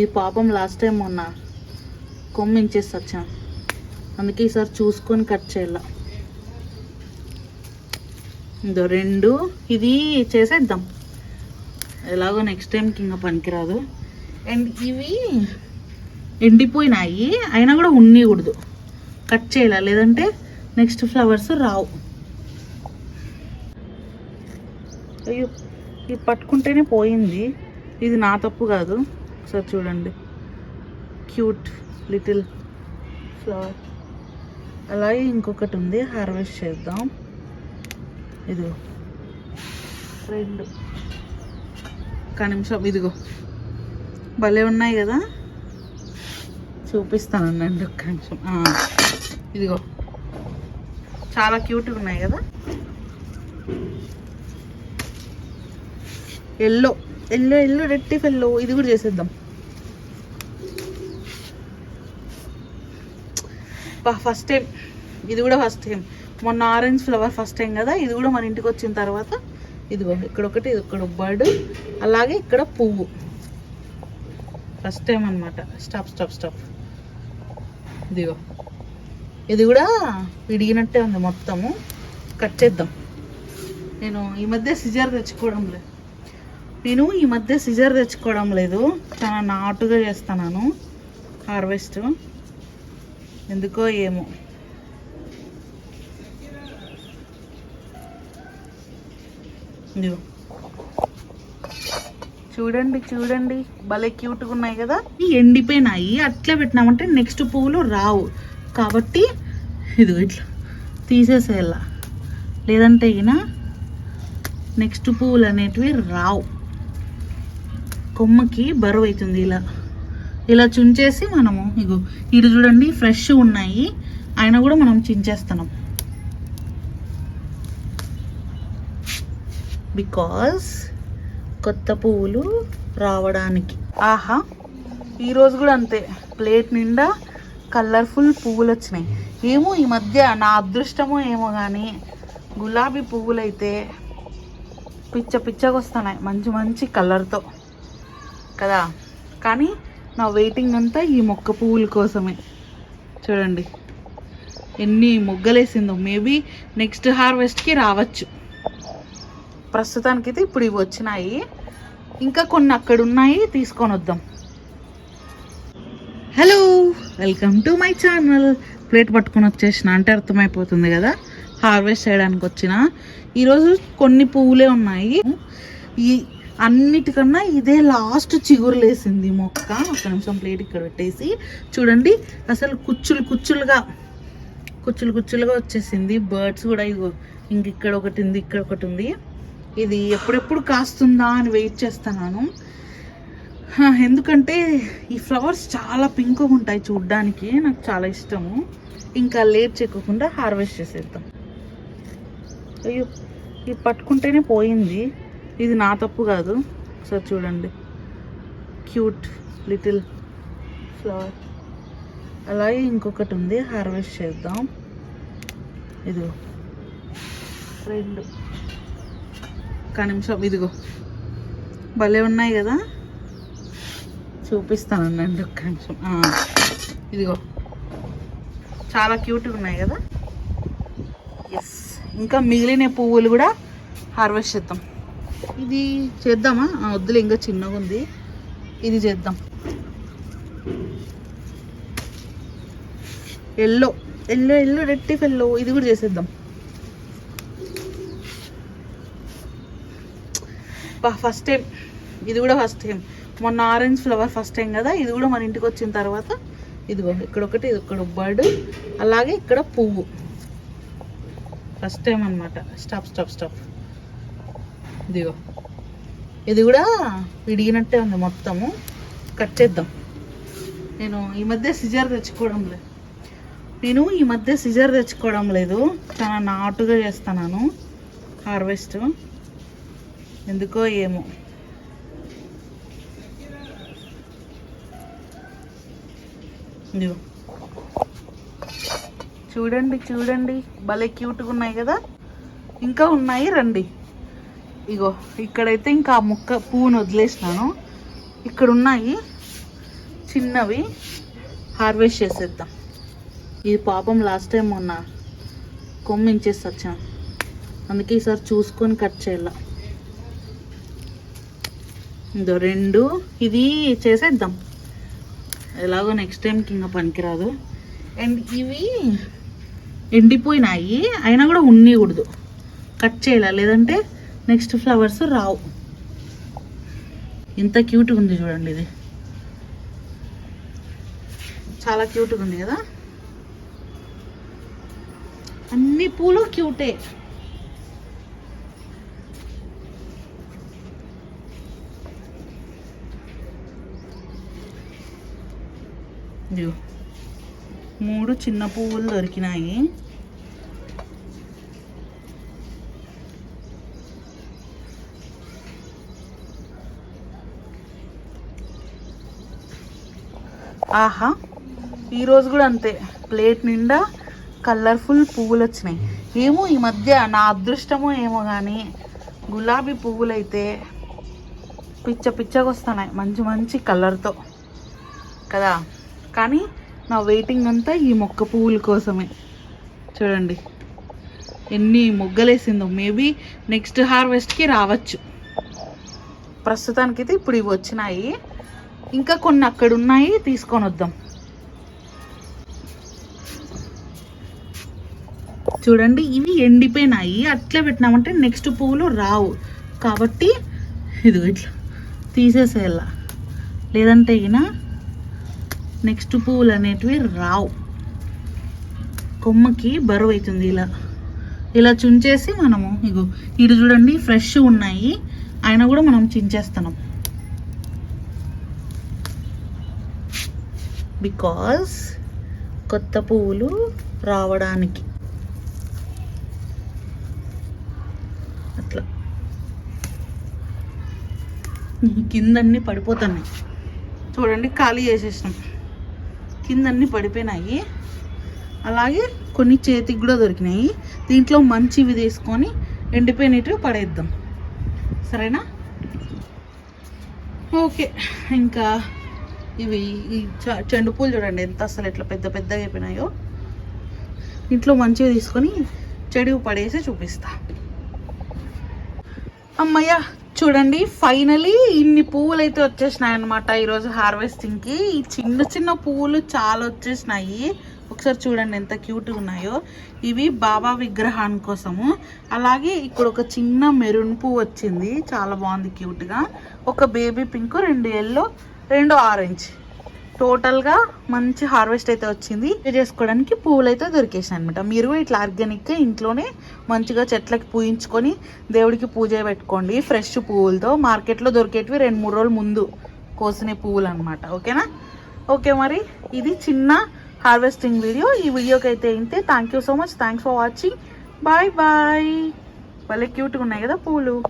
ఈ పాపం last time మొన్న కొమ్మించేసి వచ్చాం. అందుకే ఈసారి చూసుకొని కట్ చేయాల. ఇదో రెండు ఇది చేసేద్దాం. ఎలాగో నెక్స్ట్ టైంకి ఇంకా పనికిరాదు. అండ్ ఇవి ఎండిపోయినాయి అయినా కూడా ఉన్నీకూడదు కట్ చేయాల లేదంటే నెక్స్ట్ ఫ్లవర్స్ రావు. అయ్యో ఇది పట్టుకుంటేనే పోయింది. ఇది నా తప్పు కాదు. ఒకసారి చూడండి. Cute little flower. అలాగే ఇంకొకటి ఉంది. హార్వెస్ట్ చేద్దాం. ఇదిగో. రెండు. ఒక నిమిషం. ఇదిగో. భలే ఉన్నాయి కదా? చూపిస్తానండి ఒక్క నిమిషం. ఇదిగో. చాలా క్యూట్గా ఉన్నాయి కదా? ఎల్లో. ఎల్లో ఎల్లో రెడ్ టిఫిన్లో ఇది కూడా చేసేద్దాం. ఫస్ట్ టైం ఇది కూడా ఫస్ట్ టైం మొన్న ఆరెంజ్ ఫ్లవర్ ఫస్ట్ టైం కదా ఇది కూడా మన ఇంటికి వచ్చిన తర్వాత ఇదిగో ఇక్కడ ఒకటి ఇది ఇక్కడ బర్డ్ అలాగే ఇక్కడ పువ్వు. ఫస్ట్ టైం అనమాట స్టాప్ స్టాప్ స్టాప్ ఇదిగో. ఇది కూడా విడిగినట్టే ఉంది మొత్తము. కట్ చేద్దాం. నేను ఈ మధ్య సిజర్ తెచ్చుకోవడం లేదు నేను ఈ మధ్య సిజర్ తెచ్చుకోవడం లేదు. చాలా నాటుగా చేస్తున్నాను హార్వెస్ట్ ఎందుకో ఏమో. చూడండి చూడండి. భలే క్యూట్గా ఉన్నాయి కదా? ఈ ఎండిపోయినాయి. అట్లా పెట్టినామంటే నెక్స్ట్ పువ్వులు రావు. కాబట్టి ఇది ఇట్లా తీసేసేయాల. లేదంటే ఈయన నెక్స్ట్ పువ్వులు అనేటివి రావు. కొమ్మకి బరువు అవుతుంది ఇలా. ఇలా చుంచేసి మనము ఇగో ఇటు చూడండి ఫ్రెష్ ఉన్నాయి. అయినా కూడా మనం చించేస్తున్నాం. బికాస్ కొత్త పువ్వులు రావడానికి. ఆహా ఈరోజు కూడా అంతే. ప్లేట్ నిండా కలర్ఫుల్ పువ్వులు వచ్చినాయి. ఏమో ఈ మధ్య నా అదృష్టమో ఏమో కానీ గులాబీ పువ్వులైతే పిచ్చ పిచ్చగా వస్తున్నాయి మంచి మంచి కలర్తో కదా? కానీ నా వెయిటింగ్ అంతా ఈ మొక్క పువ్వుల కోసమే. చూడండి. ఎన్ని మొగ్గలేసిందో. మేబీ నెక్స్ట్ హార్వెస్ట్కి రావచ్చు. ప్రస్తుతానికైతే ఇప్పుడు ఇవి వచ్చినాయి. ఇంకా కొన్ని అక్కడ ఉన్నాయి తీసుకొని వద్దాం. Hello welcome to my channel plate పట్టుకొని వచ్చేసిన. అంటే అర్థమైపోతుంది కదా? హార్వెస్ట్ చేయడానికి వచ్చిన. ఈరోజు కొన్ని పువ్వులే ఉన్నాయి. ఈ అన్నిటికన్నా ఇదే లాస్ట్ చిగురులేసింది మొక్క. ఒక నిమిషం ప్లేట్ ఇక్కడ పెట్టేసి చూడండి అసలు కుచ్చులు కుచ్చులుగా కుచ్చులు కుచ్చులుగా వచ్చేసింది. బర్డ్స్ కూడా ఇగో ఇంక ఇక్కడ ఒకటి ఉంది ఇక్కడ ఒకటి ఉంది. ఇది ఎప్పుడెప్పుడు కాస్తుందా అని వెయిట్ చేస్తున్నాను. ఎందుకంటే ఈ ఫ్లవర్స్ చాలా పింక్గా ఉంటాయి చూడ్డానికి నాకు చాలా ఇష్టము. ఇంకా లేట్ చేయకుండా హార్వెస్ట్ చేసేద్దాం. అయ్యో ఇది పట్టుకుంటేనే పోయింది. ఇది నా తప్పు కాదు. ఒకసారి చూడండి. Cute little flower. అలాగే ఇంకొకటి ఉంది. హార్వెస్ట్ చేద్దాం. ఇదిగో. రెండు. ఒక నిమిషం. ఇదిగో. భలే ఉన్నాయి కదా. చూపిస్తానండి ఒక్క నిమిషం. ఇదిగో. చాలా క్యూట్గా ఉన్నాయి కదా. ఎస్ ఇంకా మిగిలిన పువ్వులు కూడా హార్వెస్ట్ చేద్దాం. ఇది చేద్దామా? వద్దులే ఇంకా చిన్నగా ఉంది. ఇది చేద్దాం. ఎల్లో ఎల్లో ఎల్లో రెట్టిఫ్ ఎల్లో ఇది కూడా చేసేద్దాం. ఫస్ట్ టైం ఇది కూడా ఫస్ట్ టైం మొన్న ఆరెంజ్ ఫ్లవర్ ఫస్ట్ టైం కదా? ఇది కూడా మన ఇంటికి వచ్చిన తర్వాత ఇదిగో ఇక్కడ ఒకటి ఇది ఇక్కడ బర్డ్. అలాగే ఇక్కడ పువ్వు. ఫస్ట్ టైం అనమాట స్టాప్ స్టాప్ స్టాప్ ఇదిగో. ఇది కూడా విడిగినట్టే ఉంది మొత్తము. కట్ చేద్దాం. నేను ఈ మధ్య సిజర్ తెచ్చుకోవడం లేదు. నేను ఈ మధ్య సిజర్ తెచ్చుకోవడం లేదు. చాలా నాటుగా చేస్తున్నాను హార్వెస్ట్ ఎందుకో ఏమో. ఇదిగో. చూడండి చూడండి. భలే క్యూట్గా ఉన్నాయి కదా. ఇంకా ఉన్నాయి రండి. ఇగో ఇక్కడైతే ఇంకా ఆ ముక్క పువ్వును వదిలేసినాను. ఇక్కడ ఉన్నాయి చిన్నవి. హార్వెస్ట్ చేసేద్దాం. ఇది పాపం లాస్ట్ టైం మొన్న కొమ్మించేసి వచ్చాం. అందుకే ఈసారి చూసుకొని కట్ చేయాల. ఇదో రెండు. ఇది చేసేద్దాం. ఎలాగో నెక్స్ట్ టైంకి ఇంకా పనికిరాదు. అండ్ ఇవి ఎండిపోయినాయి. అయినా కూడా ఉన్నీకూడదు కట్ చేయాల. లేదంటే నెక్స్ట్ ఫ్లవర్స్ రావు. ఇంత క్యూట్గా ఉంది చూడండి ఇది. చాలా క్యూట్గా ఉంది కదా? అన్ని పూలు క్యూటే. మూడు చిన్న పువ్వులు దొరికినాయి. ఆహా. ఈరోజు కూడా అంతే. ప్లేట్ నిండా కలర్ఫుల్ పువ్వులు వచ్చినాయి. ఏమో ఈ మధ్య నా అదృష్టమో ఏమో కానీ గులాబీ పువ్వులు అయితే పిచ్చ పిచ్చగా వస్తున్నాయి. మంచి మంచి కలర్తో. కదా? కానీ నా వెయిటింగ్ అంతా ఈ మొక్క పువ్వుల కోసమే. చూడండి. ఎన్ని మొగ్గలేసిందో. మేబీ నెక్స్ట్ హార్వెస్ట్కి రావచ్చు. ప్రస్తుతానికైతే ఇప్పుడు ఇవి వచ్చినాయి. ఇంకా కొన్ని అక్కడ ఉన్నాయి తీసుకొని వద్దాం చూడండి ఇవి ఎండిపోయినాయి. అట్లే పెట్టినామంటే నెక్స్ట్ పువ్వులు రావు. కాబట్టి ఇది ఇట్లా తీసేసేయాల. లేదంటే ఈయన నెక్స్ట్ పువ్వులు అనేటివి రావు. కొమ్మకి బరువు అవుతుంది ఇలా. ఇలా చుంచేసి మనము ఇగో ఇటు చూడండి ఫ్రెష్ ఉన్నాయి. అయినా కూడా మనం చించేస్తున్నాం. బికాస్ కొత్త పువ్వులు రావడానికి. అట్లా. కిందన్నీ పడిపోతున్నాయి. చూడండి ఖాళీ చేసేసినాం. కిందన్నీ పడిపోయినాయి. అలాగే కొన్ని చేతికి కూడా దొరికినాయి. దీంట్లో మంచివి తీసుకొని ఎండిపోయినట్టు పడేద్దాం. సరేనా? ఓకే. ఇంకా ఇవి ఈ చెండు పూలు చూడండి ఎంత అసలు ఎట్లా పెద్ద పెద్దగా అయిపోయినాయో. ఇంట్లో మంచిగా తీసుకొని చెడు పడేసి చూపిస్తా. అమ్మయ్య చూడండి ఫైనలీ ఇన్ని పువ్వులు అయితే వచ్చేసినాయి అనమాట ఈరోజు హార్వెస్టింగ్కి. ఈ చిన్న చిన్న పువ్వులు చాలా వచ్చేసినాయి. ఒకసారి చూడండి ఎంత క్యూట్గా ఉన్నాయో. ఇవి బాబా విగ్రహాని కోసము. అలాగే ఇక్కడ ఒక చిన్న మెరూన్ పువ్వు వచ్చింది. చాలా బాగుంది క్యూట్గా. ఒక బేబీ పింక్ రెండు ఎల్లో రెండు ఆరెంజ్ టోటల్గా మంచి హార్వెస్ట్ అయితే వచ్చింది. ఇది చేసుకోవడానికి పువ్వులు అయితే దొరికేసాయి అనమాట మీరు ఇట్లా ఆర్గానిక్గా ఇంట్లోనే మంచిగా చెట్లకి పూయించుకొని దేవుడికి పూజ పెట్టుకోండి. ఫ్రెష్ పువ్వులతో మార్కెట్లో దొరికేటివి రెండు మూడు రోజుల ముందు కోసిన పువ్వులు అనమాట ఓకేనా ఓకే మరి ఇది చిన్న హార్వెస్టింగ్ వీడియో ఈ వీడియోకి అయితే ఇంతే. Thank you so much thanks for watching bye bye భలే క్యూట్గా ఉన్నాయి కదా పూలు.